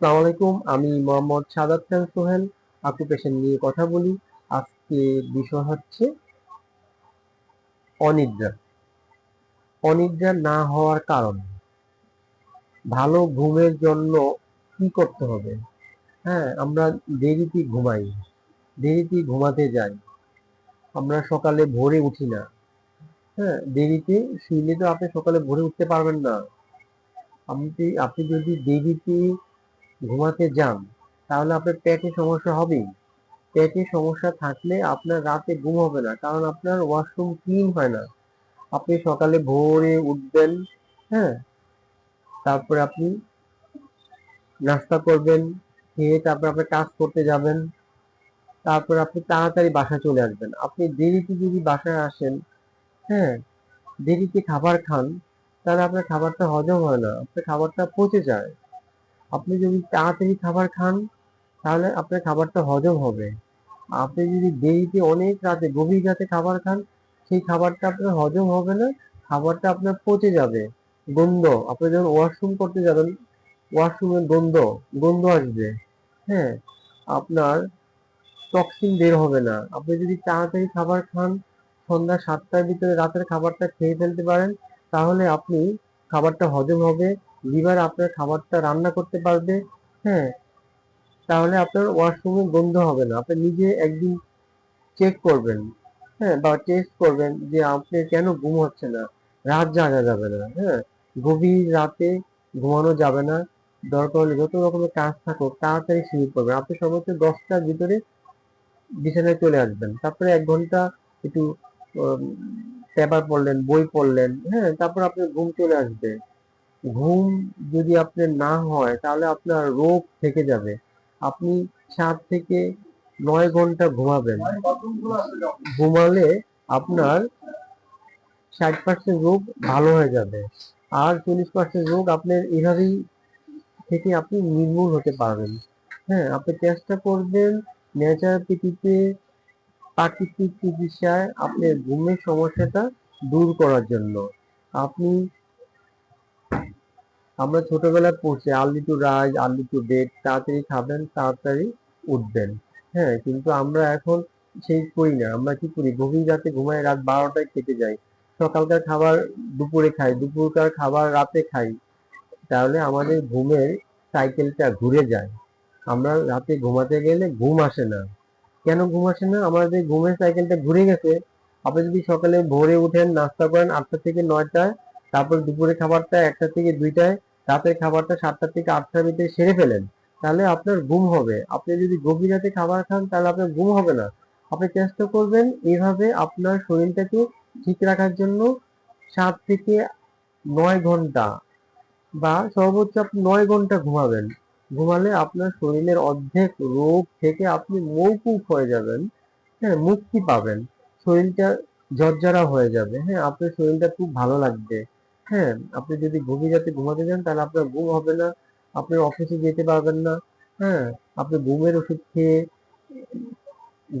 আসসালামু আলাইকুম, আমি মোহাম্মদ সাদাত খান সোহেল, অকুপেশন নিয়ে কথা বলি। আজকে বিষয় হচ্ছে অনিদ্রা। অনিদ্রা না হওয়ার কারণ। ভালো ঘুমের জন্য কি করতে হবে? হ্যাঁ আমরা দেরিতে ঘুমাই, দেরিতে ঘুমাতে যাই। আমরা সকালে ভোরে উঠি না। হ্যাঁ দেরিতে শুইলে তো আপনি সকালে ভোরে উঠতে পারবেন না। আপনি আপনি যদি দেরিতে ঘুমাতে যান, তাহলে আপনার পেটে সমস্যা হবেই। পেটে সমস্যা থাকলে আপনার রাতে ঘুম হবে না, কারণ আপনার ওয়াশরুম ক্লিন হয় না। আপনি সকালে ভোরে উঠবেন হ্যাঁ? তারপরে আপনি নাস্তা করবেন, খেয়ে তারপর আপনি কাজ করতে যাবেন। তারপর আপনি তাড়াতাড়ি বাসায় চলে আসবেন। আপনি দেরিতে যদি বাসায় আসেন হ্যাঁ? দেরিতে খাবার খান, তাহলে আপনার খাবারটা হজম হয় না, আপনার খাবারটা পচে যায়। আপনি যদি তাড়াতাড়ি খাবার খান, তাহলে আপনার খাবারটা হজম হবে। আপনি যদি দেরিতে অনেক রাতে, গভীর রাতে খাবার খান, সেই খাবারটা আপনার হজম হবে না, খাবারটা আপনার পচে যাবে। গন্ধ, আপনি যখন ওয়াশরুম করতে যাবেন ওয়াশরুমের গন্ধ গন্ধ আসবে। হ্যাঁ আপনার টক্সিন বের হবে না। আপনি যদি তাড়াতাড়ি খাবার খান, সন্ধ্যা সাতটার ভিতরে রাতের খাবারটা খেয়ে ফেলতে পারেন, তাহলে আপনি খাবারটা হজম হবে। লিভার আপনার খাবারটা রান্না করতে পারবে হ্যাঁ। তাহলে আপনার ওয়াশরুমে গন্ধ হবে না। আপনি নিজে একদিন চেক করবেন হ্যাঁ বা টেস্ট করবেন যে আপনি কেন ঘুম হচ্ছে না। রাত জাগা যাবে না হ্যাঁ। গভীর রাতে ঘুমানো যাবে না। দরকার হলে যত রকমের কাজ থাকুক, তাড়াতাড়ি শুরু করবেন। আপনি সর্বোচ্চ দশটার ভিতরে বিছানায় চলে আসবেন। তারপরে এক ঘণ্টা একটু পেপার পড়লেন, বই পড়লেন হ্যাঁ। তারপর আপনার ঘুম চলে আসবে। ঘুম যদি আপনার না হয়, তাহলে আপনার রোগ থেকে যাবে। আপনি সাত থেকে নয় ঘণ্টা ঘুমাবেন। ঘুমালে আপনার ষাট পার্সেন্ট রোগ ভালো হয়ে যাবে। আর চল্লিশ পার্সেন্ট রোগ আপনার এভাবেই থেকে আপনি নির্মূল হতে পারবেন। হ্যাঁ আপনি চেষ্টা করবেন ন্যাচারোপ্যাথিতে প্রাকৃতিক চিকিৎসায় আপনার ঘুমের সমস্যাটা দূর করার জন্য। আপনি আমরা ছোটবেলায় পড়ছি early to rise early to bed তাড়াতাড়ি খাবেন, তাড়াতাড়ি উঠবেন। হ্যাঁ কিন্তু আমরা এখন সেই করি না, আমরা কি করি? গভীর রাতে ঘুমাই, রাত বারোটায় খেতে যাই। সকালকার খাবার দুপুরে খাই, দুপুরকার খাবার রাতে খাই। তাহলে আমাদের ঘুমের সাইকেলটা ঘুরে যায়। আমরা রাতে ঘুমাতে গেলে ঘুম আসে না। কেন ঘুম আসে না? আমাদের ঘুমের সাইকেলটা ঘুরে গেছে। আপনি যদি সকালে ভোরে উঠেন, নাস্তা করেন আটটা থেকে নয়টায়, তারপর দুপুরে খাবারটা একটা থেকে দুইটায় রাতের খাবারটা সাতটার থেকে আটটার ভিতরে সেরে ফেলেন, তাহলে আপনার ঘুম হবে। আপনি যদি গভীর রাতে খাবার খান, তাহলে আপনার ঘুম হবে না। আপনি চেষ্টা করবেন এইভাবে আপনার শরীরটাকে ঠিক রাখার জন্য সাত থেকে নয় ঘণ্টা বা সর্বোচ্চ আপনি নয় ঘণ্টা ঘুমাবেন। ঘুমালে আপনার শরীরের অর্ধেক রোগ থেকে আপনি মৌকুফ হয়ে যাবেন হ্যাঁ মুক্তি পাবেন। শরীরটা জর্জরা হয়ে যাবে হ্যাঁ আপনার শরীরটা খুব ভালো লাগবে। হ্যাঁ আপনি যদি গভীর রাতে ঘুমাতে যান, তাহলে আপনার ঘুম হবে না, আপনি অফিসে যেতে পারবেন না হ্যাঁ আপনি ঘুমের ওষুধ খেয়ে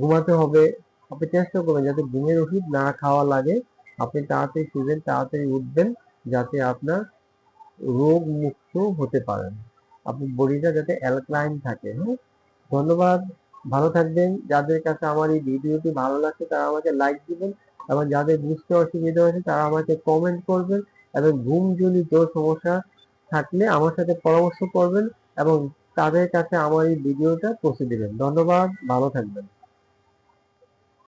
ঘুমাতে হবে। আপনি চেষ্টা করবেন যাতে ঘুমের ওষুধ না খাওয়া লাগে। আপনি তাড়াতাড়ি শুবেন, তাড়াতাড়ি উঠবেন, যাতে আপনার রোগ মুক্ত হতে পারেন। আপনি বডিটা যাতে অ্যালক্লাইন থাকে হ্যাঁ। ধন্যবাদ, ভালো থাকবেন। যাদের কাছে আমার এই ভিডিওটি ভালো লাগছে, তারা আমাকে লাইক দিবেন। এবং যাদের বুঝতে অসুবিধা হয়েছে, তারা আমাকে কমেন্ট করবেন। এবং ঘুমজনিত সমস্যা থাকলে আমার সাথে পরামর্শ করবেন এবং তাদের কাছে আমার এই ভিডিওটা পৌঁছে দেবেন। ধন্যবাদ, ভালো থাকবেন।